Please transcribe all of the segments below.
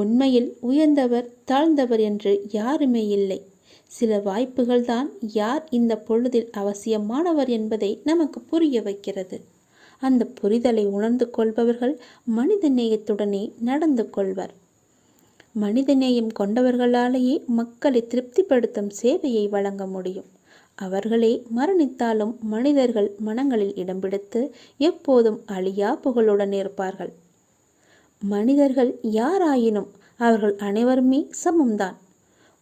உண்மையில் உயர்ந்தவர் தாழ்ந்தவர் என்று யாருமே இல்லை. சில வாய்ப்புகள்தான் யார் இந்த பொழுதில் அவசியமானவர் என்பதை நமக்கு புரிய வைக்கிறது. அந்த புரிதலை உணர்ந்து கொள்பவர்கள் மனித நேயத்துடனே நடந்து கொள்வர். மனித நேயம் கொண்டவர்களாலேயே மக்களை திருப்திப்படுத்தும் சேவையை வழங்க முடியும். அவர்களே மரணித்தாலும் மனிதர்கள் மனங்களில் இடம்பிடித்து எப்போதும் அழியா புகழுடன் இருப்பார்கள். மனிதர்கள் யாராயினும் அவர்கள் அனைவருமே சமம்தான்.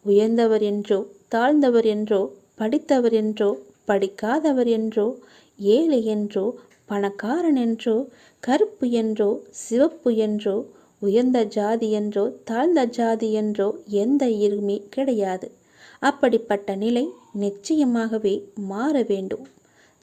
உயர்ந்தவர் என்றோ தாழ்ந்தவர் என்றோ படித்தவர் என்றோ படிக்காதவர் என்றோ ஏழை என்றோ பணக்காரன் என்றோ கருப்பு என்றோ சிவப்பு என்றோ உயர்ந்த ஜாதி என்றோ தாழ்ந்த ஜாதி என்றோ எந்த இருமே கிடையாது. அப்படிப்பட்ட நிலை நிச்சயமாகவே மாற வேண்டும்.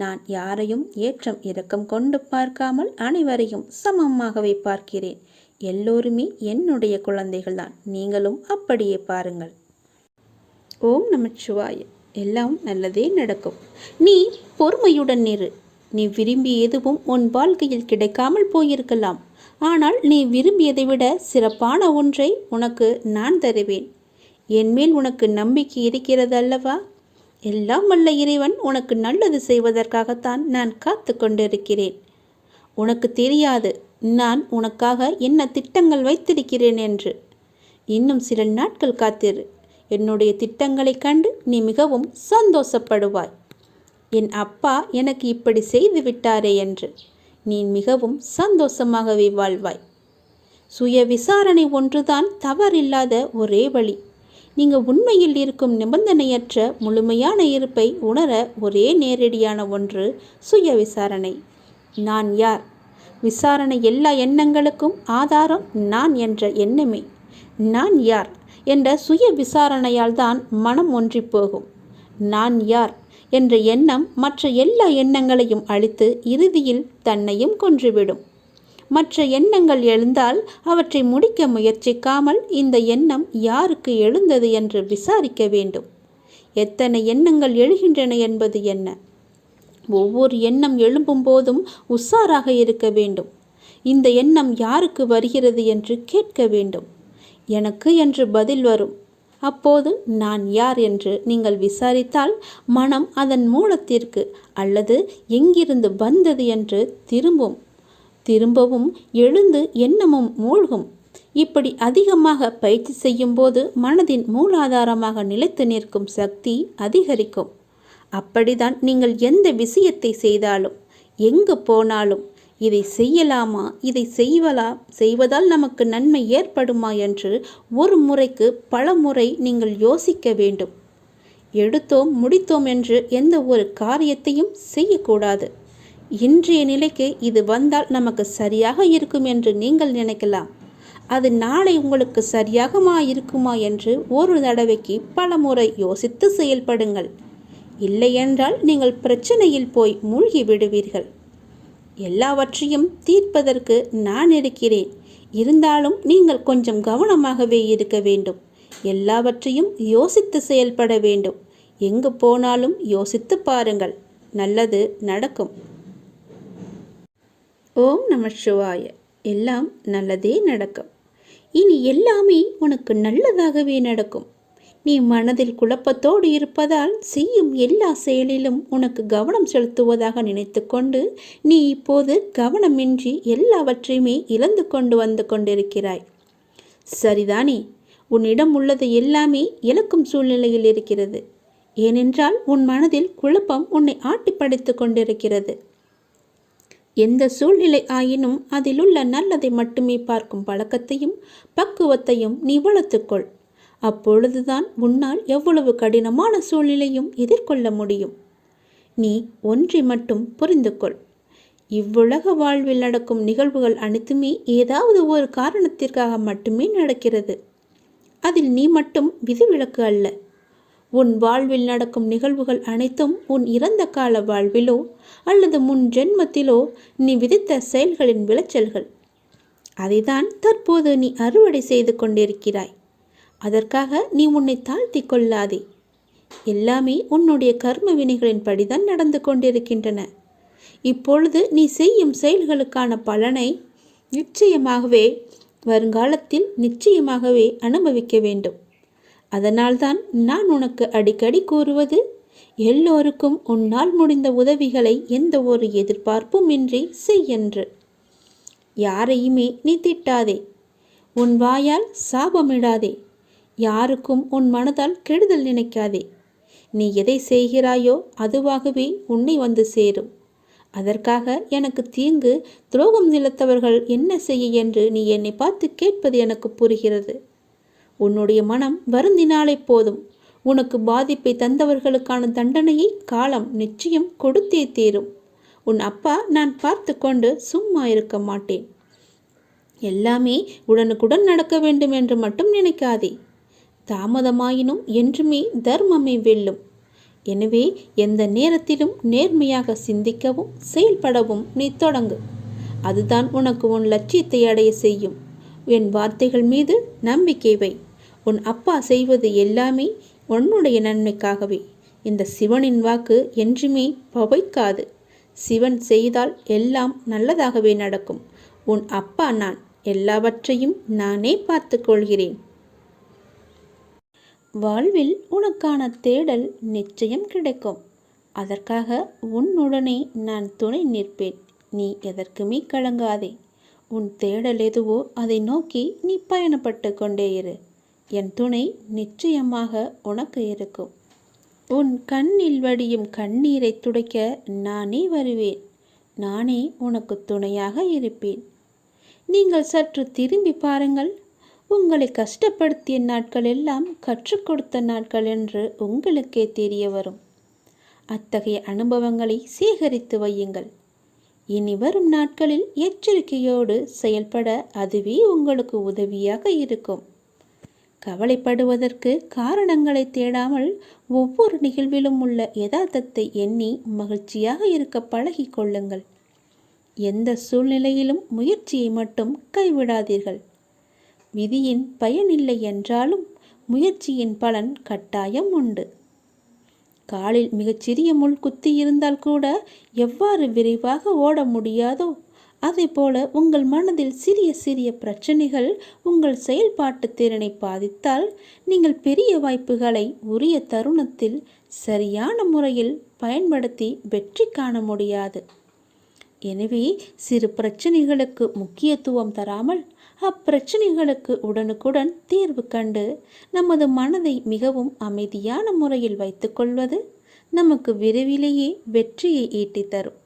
நான் யாரையும் ஏற்றம் இரக்கம் கொண்டு பார்க்காமல் அனைவரையும் சமமாகவே பார்க்கிறேன். எல்லோருமே என்னுடைய குழந்தைகள்தான். நீங்களும் அப்படியே பாருங்கள். ஓம் நமச்சிவாய. எல்லாம் நல்லதே நடக்கும். நீ பொறுமையுடன் இரு. நீ விரும்பி எதுவும் உன் வாழ்க்கையில் கிடைக்காமல் போயிருக்கலாம். ஆனால் நீ விரும்பியதை விட சிறப்பான ஒன்றை உனக்கு நான் தருவேன். என்மேல் உனக்கு நம்பிக்கை இருக்கிறது அல்லவா எல்லாம் வல்ல இறைவன் உனக்கு நல்லது செய்வதற்காகத்தான் நான் காத்து கொண்டிருக்கிறேன். உனக்கு தெரியாது நான் உனக்காக என்ன திட்டங்கள் வைத்திருக்கிறேன் என்று. இன்னும் சில நாட்கள் காத்திரு. என்னுடைய திட்டங்களைக் கண்டு நீ மிகவும் சந்தோஷப்படுவாய். என் அப்பா எனக்கு இப்படி செய்து விட்டாரே என்று. நீ மிகவும் சந்தோஷமாகவே வாழ்வாய். சுய விசாரணை ஒன்றுதான் தவறில்லாத ஒரே வழி. நீங்கள் உண்மையில் இருக்கும் நிபந்தனையற்ற முழுமையான இருப்பை உணர ஒரே நேரடியான ஒன்று சுய விசாரணை. நான் யார்? விசாரணை எல்லா எண்ணங்களுக்கும் ஆதாரம் நான் என்ற எண்ணமே. நான் யார் என்ற சுய விசாரணையால் தான் மனம் ஒன்றி போகும். நான் யார் என்ற எண்ணம் மற்ற எல்லா எண்ணங்களையும் அழித்து இறுதியில் தன்னையும் கொன்றுவிடும். மற்ற எண்ணங்கள் எழுந்தால் அவற்றை முடிக்க முயற்சிக்காமல் இந்த எண்ணம் யாருக்கு எழுந்தது என்று விசாரிக்க வேண்டும். எத்தனை எண்ணங்கள் எழுகின்றன என்பது என்ன? ஒவ்வொரு எண்ணம் எழும்பும் போதும் உஷாராக இருக்க வேண்டும். இந்த எண்ணம் யாருக்கு வருகிறது என்று கேட்க வேண்டும். எனக்கு என்று பதில் வரும். அப்போது நான் யார் என்று நீங்கள் விசாரித்தால் மனம் அதன் மூலத்திற்கு அல்லது எங்கிருந்து வந்தது என்று திரும்பும். திரும்பவும் எழுந்து எண்ணமும் மூழ்கும். இப்படி அதிகமாக பயிற்சி செய்யும்போது மனதின் மூலாதாரமாக நிலைத்து நிற்கும் சக்தி அதிகரிக்கும். அப்படிதான் நீங்கள் எந்த விஷயத்தை செய்தாலும் எங்கு போனாலும் இதை செய்யலாமா இதை செய்வலா செய்வதால் நமக்கு நன்மை ஏற்படுமா என்று ஒரு முறைக்கு பல முறை நீங்கள் யோசிக்க வேண்டும். எடுத்தோம் முடித்தோம் என்று எந்த ஒரு காரியத்தையும் செய்யக்கூடாது. இன்றைய நிலைக்கு இது வந்தால் நமக்கு சரியாக இருக்கும் என்று நீங்கள் நினைக்கலாம். அது நாளை உங்களுக்கு சரியாகமா இருக்குமா என்று ஒரு தடவைக்கு பல முறை யோசித்து செயல்படுங்கள். இல்லையென்றால் நீங்கள் பிரச்சனையில் போய் மூழ்கி விடுவீர்கள். எல்லாவற்றையும் தீர்ப்பதற்கு நான் இருக்கிறேன். இருந்தாலும் நீங்கள் கொஞ்சம் கவனமாகவே இருக்க வேண்டும். எல்லாவற்றையும் யோசித்து செயல்பட வேண்டும். எங்கு போனாலும் யோசித்து பாருங்கள். நல்லது நடக்கும். ஓம் நம சிவாய. எல்லாம் நல்லதே நடக்கும். இனி எல்லாமே உனக்கு நல்லதாகவே நடக்கும். நீ மனதில் குழப்பத்தோடு இருப்பதால் செய்யும் எல்லா செயலிலும் உனக்கு கவனம் செலுத்துவதாக நினைத்துக்கொண்டு நீ இப்போது கவனமின்றி எல்லாவற்றையுமே இழந்து கொண்டு வந்து கொண்டிருக்கிறாய். சரிதானே? உன்னிடம் உள்ளது எல்லாமே இழக்கும் சூழ்நிலையில் இருக்கிறது. ஏனென்றால் உன் மனதில் குழப்பம் உன்னை ஆட்டிப்படைத்து கொண்டிருக்கிறது. எந்த சூழ்நிலை ஆயினும் அதிலுள்ள நல்லதை மட்டுமே பார்க்கும் பழக்கத்தையும் பக்குவத்தையும் நீ வளர்த்துக்கொள். அப்பொழுதுதான் உன்னால் எவ்வளவு கடினமான சூழ்நிலையும் எதிர்கொள்ள முடியும். நீ ஒன்றை மட்டும் புரிந்து கொள் இவ்வுலக வாழ்வில் நடக்கும் நிகழ்வுகள் அனைத்துமே ஏதாவது ஒரு காரணத்திற்காக மட்டுமே நடக்கிறது. அதில் நீ மட்டும் விதிவிலக்கு அல்ல. உன் வாழ்வில் நடக்கும் நிகழ்வுகள் அனைத்தும் உன் இறந்த கால வாழ்விலோ அல்லது முன் ஜென்மத்திலோ நீ விதித்த செயல்களின் விளைச்சல்கள். அதைதான் தற்போது நீ அறுவடை செய்து கொண்டிருக்கிறாய். அதற்காக நீ உன்னை தாழ்த்தி கொள்ளாதே. எல்லாமே உன்னுடைய கர்ம வினைகளின் படிதான் நடந்து கொண்டிருக்கின்றன. இப்பொழுது நீ செய்யும் செயல்களுக்கான பலனை நிச்சயமாகவே வருங்காலத்தில் நிச்சயமாகவே அனுபவிக்க வேண்டும். அதனால்தான் நான் உனக்கு அடிக்கடி கூறுவது எல்லோருக்கும் உன்னால் முடிந்த உதவிகளை எந்த ஒரு எதிர்பார்ப்பும் இன்றி செய்யென்று யாரையுமே நீ திட்டாதே. உன் வாயால் சாபமிடாதே. யாருக்கும் உன் மனதால் கெடுதல் நினைக்காதே. நீ எதை செய்கிறாயோ அதுவாகவே உன்னை வந்து சேரும். அதற்காக எனக்கு தீங்கு துரோகம் நிலத்தவர்கள் என்ன செய்ய என்று நீ என்னை பார்த்து கேட்பது எனக்கு புரிகிறது. உன்னுடைய மனம் வருந்தினாலே போதும். உனக்கு பாதிப்பை தந்தவர்களுக்கான தண்டனையை காலம் நிச்சயம் கொடுத்தே தீரும். உன் அப்பா நான் பார்த்து கொண்டு சும்மா இருக்க மாட்டேன். எல்லாமே உடனுக்குடன் நடக்க வேண்டும் என்று மட்டும் நினைக்காதே. தாமதமாயினும் என்றுமே தர்மமே வெல்லும். எனவே எந்த நேரத்திலும் நேர்மையாக சிந்திக்கவும் செயல்படவும் நீ தொடங்கு. அதுதான் உனக்கு உன் லட்சியத்தை அடைய செய்யும். என் வார்த்தைகள் மீது நம்பிக்கை வை. உன் அப்பா செய்வது எல்லாமே உன்னுடைய நன்மைக்காகவே. இந்த சிவனின் வாக்கு என்றுமே பவைக்காது. சிவன் செய்தால் எல்லாம் நல்லதாகவே நடக்கும். உன் அப்பா நான் எல்லாவற்றையும் நானே பார்த்து கொள்கிறேன் வாழ்வில் உனக்கான தேடல் நிச்சயம் கிடைக்கும். அதற்காக உன்னுடனே நான் துணை நிற்பேன். நீ எதற்குமே கலங்காதே. உன் தேடல் எதுவோ அதை நோக்கி நீ பயணப்பட்டு கொண்டே இரு. என் துணை நிச்சயமாக உனக்கு இருக்கும். உன் கண்ணில் வடியும் கண்ணீரை துடைக்க நானே வருவேன். நானே உனக்கு துணையாக இருப்பேன். நீங்கள் சற்று திரும்பி பாருங்கள். உங்களை கஷ்டப்படுத்திய நாட்கள் எல்லாம் கற்றுக் கொடுத்த நாட்கள் என்று உங்களுக்கே தெரிய வரும். அத்தகைய அனுபவங்களை சேகரித்து வையுங்கள். இனி வரும் நாட்களில் எச்சரிக்கையோடு செயல்பட அதுவே உங்களுக்கு உதவியாக இருக்கும். கவலைப்படுவதற்கு காரணங்களை தேடாமல் ஒவ்வொரு நிகழ்விலும் உள்ள யதார்த்தத்தை எண்ணி மகிழ்ச்சியாக இருக்க பழகிக் கொள்ளுங்கள். எந்த சூழ்நிலையிலும் முயற்சியை மட்டும் கைவிடாதீர்கள். விதியின் பயனில்லை என்றாலும் முயற்சியின் பலன் கட்டாயம் உண்டு. காலில் மிகச்சிறிய முள் குத்தி இருந்தால் கூட எவ்வாறு விரைவாக ஓட முடியாதோ அதேபோல உங்கள் மனதில் சிறிய சிறிய பிரச்சனைகள் உங்கள் செயல்பாட்டு திறனை பாதித்தால் நீங்கள் பெரிய வாய்ப்புகளை உரிய தருணத்தில் சரியான முறையில் பயன்படுத்தி வெற்றி காண முடியாது. எனவே சிறு பிரச்சனைகளுக்கு முக்கியத்துவம் தராமல் அப்பிரச்சனைகளுக்கு உடனுக்குடன் தீர்வு கண்டு நமது மனதை மிகவும் அமைதியான முறையில் வைத்துக்கொள்வது நமக்கு விரைவிலேயே வெற்றியை ஈட்டித் தரும்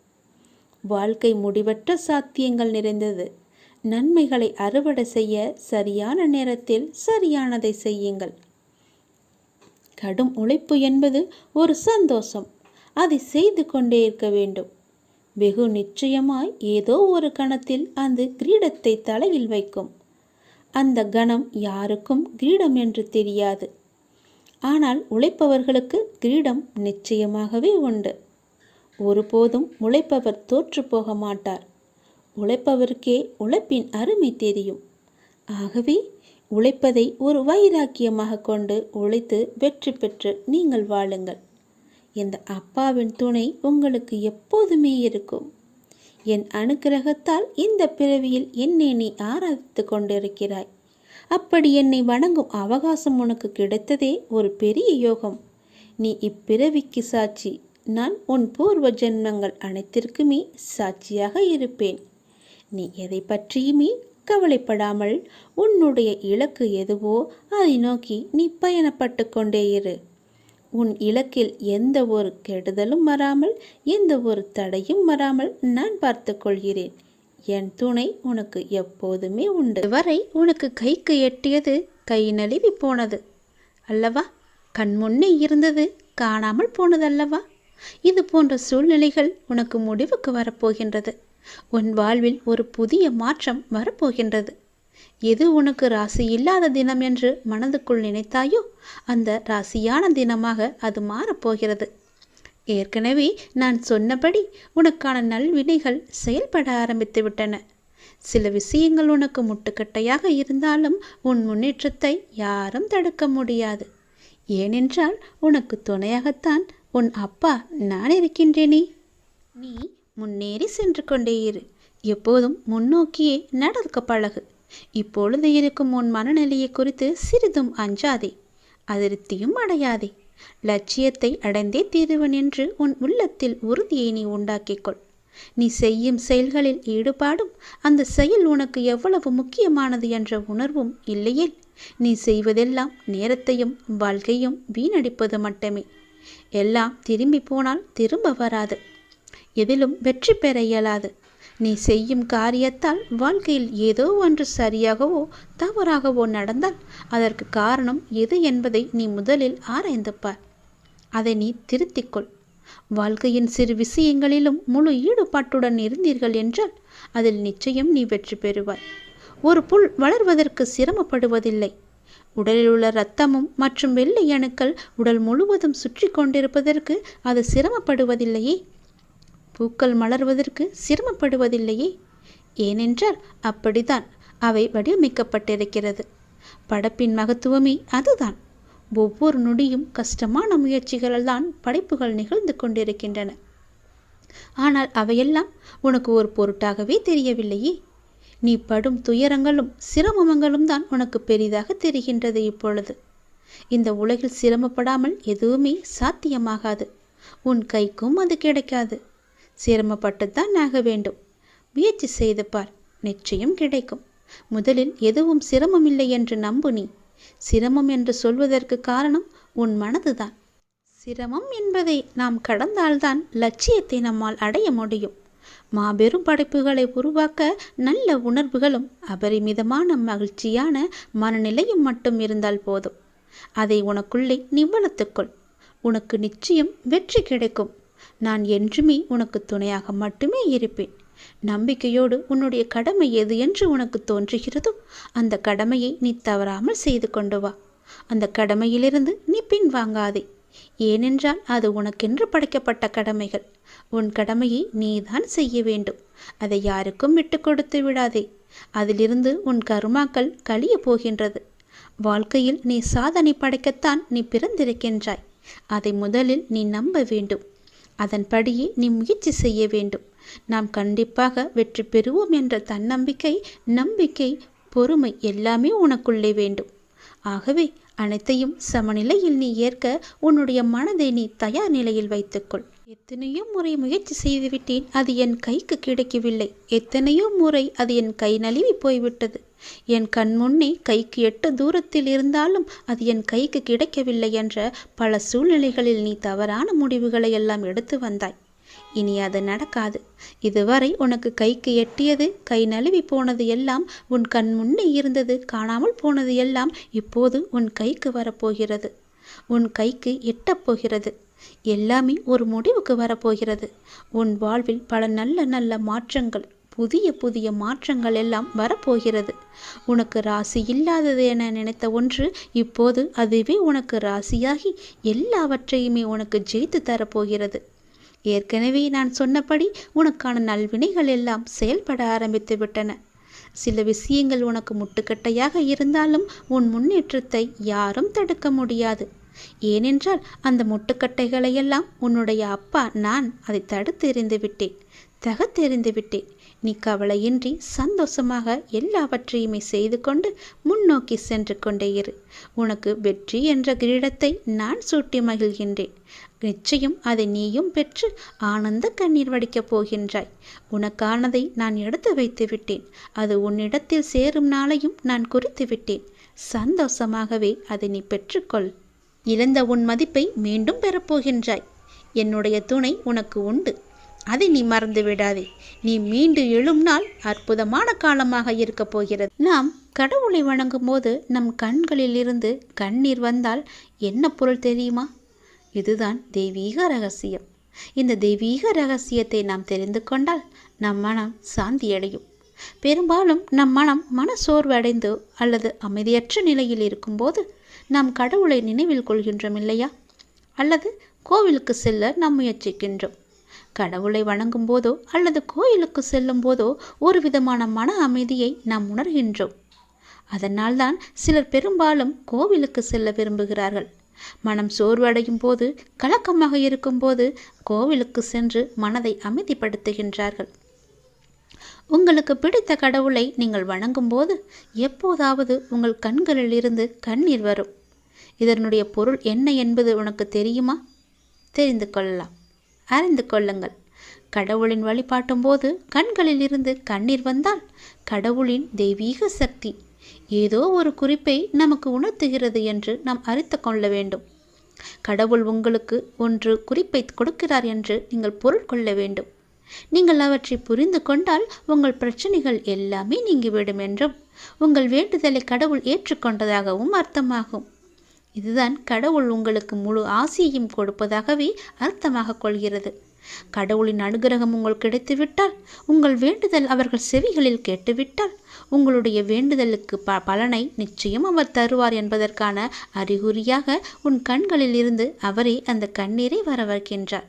வாழ்க்கை முடிவற்ற சாத்தியங்கள் நிறைந்தது. நன்மைகளை அறுவடை செய்ய சரியான நேரத்தில் சரியானதை செய்யுங்கள். கடும் உழைப்பு என்பது ஒரு சந்தோஷம். அதை செய்து கொண்டே இருக்க வேண்டும். வெகு நிச்சயமாய் ஏதோ ஒரு கணத்தில் அந்த கிரீடத்தை தலையில் வைக்கும். அந்த கணம் யாருக்கும் கிரீடம் என்று தெரியாது. ஆனால் உழைப்பவர்களுக்கு கிரீடம் நிச்சயமாகவே உண்டு. ஒருபோதும் உழைப்பவர் தோற்று போக மாட்டார் உழைப்பவருக்கே உழைப்பின் அருமை தெரியும். ஆகவே உழைப்பதை ஒரு வைராக்கியமாக கொண்டு உழைத்து வெற்றி பெற்று நீங்கள் வாழுங்கள். இந்த அப்பாவின் துணை உங்களுக்கு எப்போதுமே இருக்கும். என் அனுக்கிரகத்தால் இந்த பிறவியில் என்னை நீ ஆராதித்து கொண்டிருக்கிறாய். அப்படி என்னை வணங்கும் அவகாசம் உனக்கு கிடைத்ததே ஒரு பெரிய யோகம். நீ இப்பிறவிக்கு சாட்சி. நான் உன் பூர்வ ஜென்மங்கள் அனைத்திற்குமே சாட்சியாக இருப்பேன். நீ எதை பற்றியுமே கவலைப்படாமல் உன்னுடைய இலக்கு எதுவோ அதை நோக்கி நீ பயணப்பட்டு கொண்டே இரு. உன் இலக்கில் எந்த ஒரு கெடுதலும் வராமல் எந்த ஒரு தடையும் வராமல் நான் பார்த்து கொள்கிறேன். என் துணை உனக்கு எப்போதுமே உண்டு. வரை உனக்கு கைக்கு எட்டியது கை நழுவி போனது அல்லவா? கண் முன்னே இருந்தது காணாமல் போனது அல்லவா? இது போன்ற சூழ்நிலைகள் உனக்கு முடிவுக்கு வரப்போகின்றது. உன் வாழ்வில் ஒரு புதிய மாற்றம் வரப்போகின்றது. எது உனக்கு ராசி இல்லாத தினம் என்று மனதுக்குள் நினைத்தாயோ அந்த ராசியான தினமாக அது மாறப்போகிறது. ஏற்கனவே நான் சொன்னபடி உனக்கான நல்வினைகள் செயல்பட ஆரம்பித்து விட்டன. சில விஷயங்கள் உனக்கு முட்டுக்கட்டையாக இருந்தாலும் உன் முன்னேற்றத்தை யாரும் தடுக்க முடியாது. ஏனென்றால் உனக்கு துணையாகத்தான் உன் அப்பா நான் இருக்கின்றேனே. நீ முன்னேறி சென்று கொண்டே இரு. எப்போதும் முன்னோக்கியே நடக்க பழகு. இப்பொழுது இருக்கும் உன் மனநிலையை குறித்து சிறிதும் அஞ்சாதே. அதிருப்தியும் அடையாதே. லட்சியத்தை அடைந்தே தீருவன் என்று உன் உள்ளத்தில் உறுதியை நீ உண்டாக்கிக்கொள் நீ செய்யும் செயல்களில் ஈடுபாடும் அந்த செயல் உனக்கு எவ்வளவு முக்கியமானது என்ற உணர்வும் இல்லையேல் நீ செய்வதெல்லாம் நேரத்தையும் வாழ்க்கையும் வீணடிப்பது மட்டுமே. எல்லாம் திரும்பி போனால் திரும்ப வராது. எதிலும் வெற்றி பெற இயலாது. நீ செய்யும் காரியத்தால் வாழ்க்கையில் ஏதோ ஒன்று சரியாகவோ தவறாகவோ நடந்தால் அதற்கு காரணம் எது என்பதை நீ முதலில் ஆராய்ந்து பார் அதை நீ திருத்திக்கொள். வாழ்க்கையின் சிறு விஷயங்களிலும் முழு ஈடுபாட்டுடன் இருந்தீர்கள் என்றால் அதில் நிச்சயம் நீ வெற்றி பெறுவாய். ஒரு புல் வளர்வதற்கு சிரமப்படுவதில்லை. உடலில் உள்ள இரத்தமும் மற்றும் வெள்ளை அணுக்கள் உடல் முழுவதும் சுற்றி கொண்டிருப்பதற்கு அது சிரமப்படுவதில்லையே. பூக்கள் மலர்வதற்கு சிரமப்படுவதில்லையே. ஏனென்றால் அப்படித்தான் அவை வடிவமைக்கப்பட்டிருக்கிறது. படைப்பின் மகத்துவமே அதுதான். ஒவ்வொரு நொடியும் கஷ்டமான முயற்சிகளால் தான் படைப்புகள் நிகழ்ந்து கொண்டிருக்கின்றன. ஆனால் அவையெல்லாம் உனக்கு ஒரு பொருட்டாகவே தெரியவில்லையே. நீ படும் துயரங்களும் சிரமங்களும் தான் உனக்கு பெரிதாக தெரிகின்றது இப்பொழுது. இந்த உலகில் சிரமப்படாமல் எதுவுமே சாத்தியமாகாது. உன் கைக்கும் அது கிடைக்காது. சிரமப்பட்டுத்தான் ஆக வேண்டும். முயற்சி செய்து பார். நிச்சயம் கிடைக்கும். முதலில் எதுவும் சிரமமில்லை என்று நம்பு நீ. சிரமம் என்று சொல்வதற்கு காரணம் உன் மனதுதான். சிரமம் என்பதை நாம் கடந்தால்தான் லட்சியத்தை நம்மால் அடைய முடியும். மாபெரும் படைப்புகளை உருவாக்க நல்ல உணர்வுகளும் அபரிமிதமான மகிழ்ச்சியான மனநிலையும் மட்டும் இருந்தால் போதும். அதை உனக்குள்ளே நீ வளர்த்துக்கொள் உனக்கு நிச்சயம் வெற்றி கிடைக்கும். நான் என்றுமே உனக்கு துணையாக மட்டுமே இருப்பேன். நம்பிக்கையோடு உன்னுடைய கடமை எது என்று உனக்கு தோன்றுகிறதோ அந்த கடமையை நீ தவறாமல் செய்து கொண்டு வா. அந்த கடமையிலிருந்து நீ பின்வாங்காதே. ஏனென்றால் அது உனக்கென்று படைக்கப்பட்ட கடமைகள். உன் கடமையை நீதான் செய்ய வேண்டும். அதை யாருக்கும் விட்டு கொடுத்து விடாதே. அதிலிருந்து உன் கருமாக்கள் கழிய போகின்றது. வாழ்க்கையில் நீ சாதனை படைக்கத்தான் நீ பிறந்திருக்கின்றாய். அதை முதலில் நீ நம்ப வேண்டும். அதன்படியே நீ முயற்சி செய்ய வேண்டும். நாம் கண்டிப்பாக வெற்றி பெறுவோம் என்ற தன்னம்பிக்கை நம்பிக்கை பொறுமை எல்லாமே உனக்குள்ளே வேண்டும். ஆகவே அனைத்தையும் சமநிலையில் நீ ஏற்க உன்னுடைய மனதை நீ தயார் நிலையில் வைத்துக்கொள் எத்தனையோ முறை முயற்சி செய்துவிட்டேன் அது என் கைக்கு கிடைக்கவில்லை. எத்தனையோ முறை அது என் கை நழுவி போய்விட்டது. என் கண் முன்னே கைக்கு எட்டு தூரத்தில் இருந்தாலும் அது என் கைக்கு கிடைக்கவில்லை என்ற பல சூழ்நிலைகளில் நீ தவறான முடிவுகளை எல்லாம் எடுத்து வந்தாய். இனி அது நடக்காது. இதுவரை உனக்கு கைக்கு எட்டியது கை நழுவி போனது எல்லாம் உன் கண் முன்னே இருந்தது காணாமல் போனது எல்லாம் இப்போது உன் கைக்கு வரப்போகிறது. உன் கைக்கு எட்டப் போகிறது. எல்லாமே ஒரு முடிவுக்கு வரப்போகிறது. உன் வாழ்வில் பல நல்ல நல்ல மாற்றங்கள் புதிய புதிய மாற்றங்கள் எல்லாம் வரப்போகிறது. உனக்கு ராசி இல்லாதது என நினைத்த ஒன்று இப்போது அதுவே உனக்கு ராசியாகி எல்லாவற்றையுமே உனக்கு ஜெயித்து தரப்போகிறது. ஏற்கனவே நான் சொன்னபடி உனக்கான நல்வினைகள் எல்லாம் செயல்பட ஆரம்பித்து விட்டன. சில விஷயங்கள் உனக்கு முட்டுக்கட்டையாக இருந்தாலும் உன் முன்னேற்றத்தை யாரும் தடுக்க முடியாது. ஏனென்றால் அந்த முட்டுக்கட்டைகளையெல்லாம் உன்னுடைய அப்பா நான் அதை தடுத்து எறிந்து விட்டேன் தகத்தெறிந்து விட்டேன் நீ கவலையின்றி சந்தோஷமாக எல்லாவற்றையுமே செய்து கொண்டு முன்னோக்கி சென்று கொண்டே இரு. உனக்கு வெற்றி என்ற கிரீடத்தை நான் சூட்டி மகிழ்கின்றேன். நிச்சயம் அதை நீயும் பெற்று ஆனந்த கண்ணீர் வடிக்கப் போகின்றாய். உனக்கானதை நான் எடுத்து வைத்து விட்டேன் அது உன்னிடத்தில் சேரும் நாளையும் நான் குறித்து விட்டேன் சந்தோஷமாகவே அதை நீ பெற்றுக்கொள். இழந்த உன் மதிப்பை மீண்டும் பெறப்போகின்றாய். என்னுடைய துணை உனக்கு உண்டு. அதை நீ மறந்து விடாதே. நீ மீண்டு எழும் நாள் அற்புதமான காலமாக இருக்கப் போகிறது. நாம் கடவுளை வணங்கும் போது நம் கண்களில் இருந்து கண்ணீர் வந்தால் என்ன பொருள் தெரியுமா? இதுதான் தெய்வீக ரகசியம். இந்த தெய்வீக ரகசியத்தை நாம் தெரிந்து கொண்டால் நம் மனம் சாந்தி அடையும் பெரும்பாலும் நம் மனம் மன சோர்வடைந்து அல்லது அமைதியற்ற நிலையில் இருக்கும்போது நாம் கடவுளை நினைவில் கொள்கின்றோம் இல்லையா? அல்லது கோவிலுக்கு செல்ல நாம் முயற்சிக்கின்றோம். கடவுளை வணங்கும் போதோ அல்லது கோயிலுக்கு செல்லும் போதோ ஒரு விதமான மன அமைதியை நாம் உணர்கின்றோம். அதனால்தான் சிலர் பெரும்பாலும் கோவிலுக்கு செல்ல விரும்புகிறார்கள். மனம் சோர்வடையும் போது கலக்கமாக இருக்கும்போது கோவிலுக்கு சென்று மனதை அமைதிப்படுத்துகின்றார்கள். உங்களுக்கு பிடித்த கடவுளை நீங்கள் வணங்கும்போது எப்போதாவது உங்கள் கண்களில் இருந்து கண்ணீர் வரும். இதனுடைய பொருள் என்ன என்பது உனக்கு தெரியுமா? தெரிந்து கொள்ளலாம். அறிந்து கொள்ளுங்கள். கடவுளின் வழிபாட்டும் போது கண்களில் இருந்து கண்ணீர் வந்தால் கடவுளின் தெய்வீக சக்தி. ஏதோ ஒரு குறிப்பை நமக்கு உணர்த்துகிறது என்று நாம் அறித்து கொள்ள வேண்டும். கடவுள் உங்களுக்கு ஒன்று குறிப்பை கொடுக்கிறார் என்று நீங்கள் பொருள் கொள்ள வேண்டும். நீங்கள் அவற்றை புரிந்து கொண்டால் உங்கள் பிரச்சனைகள் எல்லாமே நீங்கிவிடும் என்றும் உங்கள் வேண்டுதலை கடவுள் ஏற்றுக்கொண்டதாகவும் அர்த்தமாகும். இதுதான் கடவுள் உங்களுக்கு முழு ஆசியையும் கொடுப்பதாகவே அர்த்தமாக கொள்கிறது. கடவுளின் அனுகிரகம் உங்கள் கிடைத்துவிட்டால் உங்கள் வேண்டுதல் அவர்கள் செவிகளில் கேட்டுவிட்டால் உங்களுடைய வேண்டுதலுக்கு ப பலனை நிச்சயம் அவர் தருவார் என்பதற்கான அறிகுறியாக உன் கண்களில் இருந்து அவரே அந்த கண்ணீரை வரவைக்கின்றார்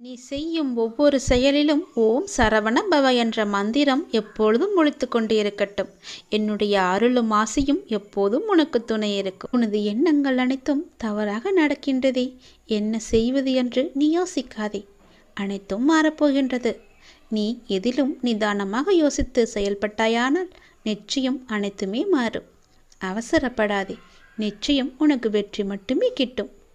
நீ செய்யும் ஒவ்வொரு செயலிலும் ஓம் சரவண பவ என்ற மந்திரம் எப்பொழுதும் ஒழித்து கொண்டு இருக்கட்டும் என்னுடைய அருளும் ஆசையும் எப்போதும் உனக்கு துணை இருக்கும். உனது எண்ணங்கள் அனைத்தும் தவறாக நடக்கின்றதே. என்ன செய்வது என்று நீ யோசிக்காதே. அனைத்தும் மாறப்போகின்றது. நீ எதிலும் நிதானமாக யோசித்து செயல்பட்டாயானால் நிச்சயம் அனைத்துமே மாறும். அவசரப்படாதே. நிச்சயம் உனக்கு வெற்றி மட்டுமே கிட்டும்.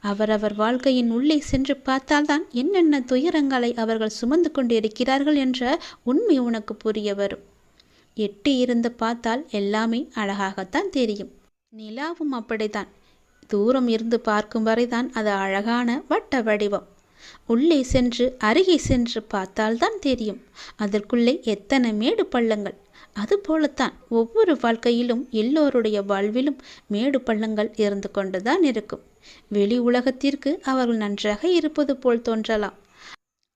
அவரவர் வாழ்க்கையின் உள்ளே சென்று பார்த்தால்தான் என்னென்ன துயரங்களை அவர்கள் சுமந்து கொண்டிருக்கிறார்கள் என்ற உண்மை உனக்கு புரிய வரும் எட்டி இருந்து பார்த்தால் எல்லாமே அழகாகத்தான் தெரியும். நிலாவும் அப்படித்தான். தூரம் இருந்து பார்க்கும் வரைதான் அது அழகான வட்ட வடிவம். உள்ளே சென்று அருகே சென்று பார்த்தால்தான் தெரியும். அதற்குள்ளே எத்தனை மேடு பள்ளங்கள். அதுபோலத்தான் ஒவ்வொரு வாழ்க்கையிலும் எல்லோருடைய வாழ்விலும் மேடு பள்ளங்கள் இருந்து கொண்டுதான் இருக்கும். வெளி உலகத்திற்கு அவர்கள் நன்றாக இருப்பது போல் தோன்றலாம்.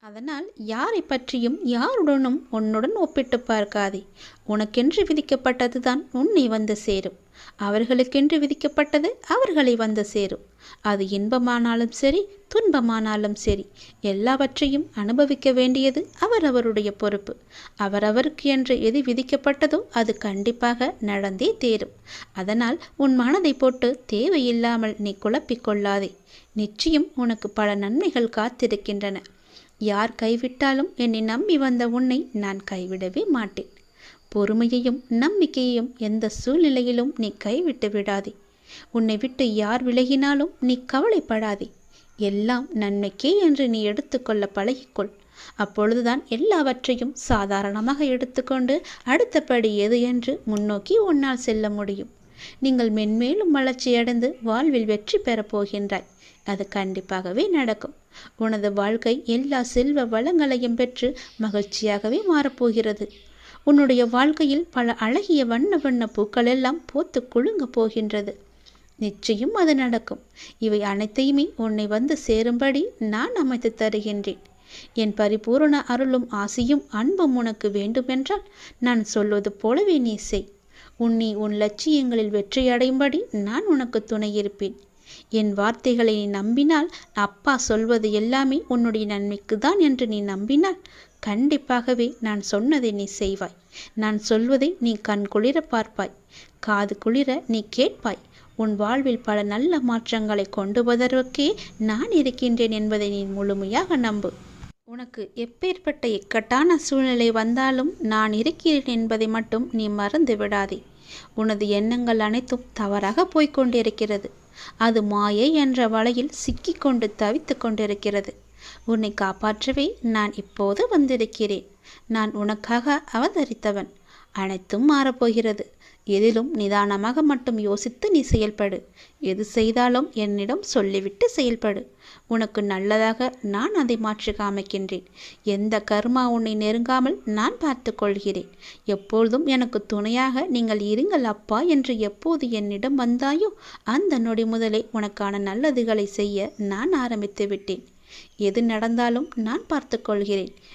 அதனால் யாரை பற்றியும் யாருடனும் உன்னுடன் ஒப்பிட்டு பார்க்காதே. உனக்கென்று விதிக்கப்பட்டதுதான் உன்னை வந்து சேரும். அவர்களுக்கென்று விதிக்கப்பட்டது அவர்களை வந்து சேரும். அது இன்பமானாலும் சரி துன்பமானாலும் சரி எல்லாவற்றையும் அனுபவிக்க வேண்டியது அவரவருடைய பொறுப்பு. அவரவருக்கு என்று எது விதிக்கப்பட்டதோ அது கண்டிப்பாக நடந்தே தேரும். அதனால் உன் மனதை போட்டு தேவையில்லாமல் நீ குழப்பிக்கொள்ளாதே நிச்சயம் உனக்கு பல நன்மைகள் காத்திருக்கின்றன. யார் கைவிட்டாலும் என்னை நம்பி வந்த உன்னை நான் கைவிடவே மாட்டேன். பொறுமையையும் நம்பிக்கையையும் எந்த சூழ்நிலையிலும் நீ கைவிட்டு விடாதே. உன்னை விட்டு யார் விலகினாலும் நீ கவலைப்படாதே. எல்லாம் நன்மைக்கே என்று நீ எடுத்துக்கொள்ள பழகிக்கொள். அப்பொழுதுதான் எல்லாவற்றையும் சாதாரணமாக எடுத்துக்கொண்டு அடுத்தபடி எது என்று முன்னோக்கி உன்னால் செல்ல முடியும். நீங்கள் மென்மேலும் வளர்ச்சியடைந்து வாழ்வில் வெற்றி பெறப் போகின்றாய். அது கண்டிப்பாகவே நடக்கும். உனது வாழ்க்கை எல்லா செல்வ வளங்களையும் பெற்று மகிழ்ச்சியாகவே மாறப்போகிறது உன்னுடைய வாழ்க்கையில் பல அழகிய வண்ண வண்ண பூக்கள் எல்லாம் போத்து குலுங்க போகின்றது. நிச்சயம் அது நடக்கும். இவை அனைத்தையுமே உன்னை வந்து சேரும்படி நான் அமைத்து தருகின்றேன். என் பரிபூரண அருளும் ஆசையும் அன்பும் உனக்கு வேண்டுமென்றால் நான் சொல்வது போலவே நீ செய். உன்னை உன் லட்சியங்களில் வெற்றியடையும்படி நான் உனக்கு துணையிருப்பேன். என் வார்த்தைகளை நீ நம்பினால் அப்பா சொல்வது எல்லாமே உன்னுடைய நன்மைக்கு தான் என்று நீ நம்பினால் கண்டிப்பாகவே நான் சொன்னதை நீ செய்வாய். நான் சொல்வதை நீ கண் குளிர பார்ப்பாய். காது குளிர நீ கேட்பாய். உன் வாழ்வில் பல நல்ல மாற்றங்களை கொண்டு வருவதற்கே நான் இருக்கின்றேன் என்பதை நீ முழுமையாக நம்பு. உனக்கு எப்பேற்பட்ட இக்கட்டான சூழ்நிலை வந்தாலும் நான் இருக்கிறேன் என்பதை மட்டும் நீ மறந்து விடாதே. உனது எண்ணங்கள் அனைத்தும் தவறாக போய்க் கொண்டிருக்கிறது. அது மாயை என்ற வலையில் சிக்கிக்கொண்டு தவித்து கொண்டிருக்கிறது. உன்னை காப்பாற்றவே நான் இப்போது வந்திருக்கிறேன். நான் உனக்காக அவதரித்தவன். அனைத்தும் மாறப்போகிறது. எதிலும் நிதானமாக மட்டும் யோசித்து நீ செயல்படு. எது செய்தாலும் என்னிடம் சொல்லிவிட்டு செயல்படு. உனக்கு நல்லதாக நான் அதை மாற்றி காமிக்கின்றேன். எந்த கர்மா உன்னை நெருங்காமல் நான் பார்த்து கொள்கிறேன். எப்பொழுதும் எனக்கு துணையாக நீங்கள் இருங்கள் அப்பா என்று எப்போது என்னிடம் வந்தாயோ அந்த நொடி முதலே உனக்கான நல்லதுகளை செய்ய நான் ஆரம்பித்து விட்டேன். எது நடந்தாலும் நான் பார்த்து கொள்கிறேன்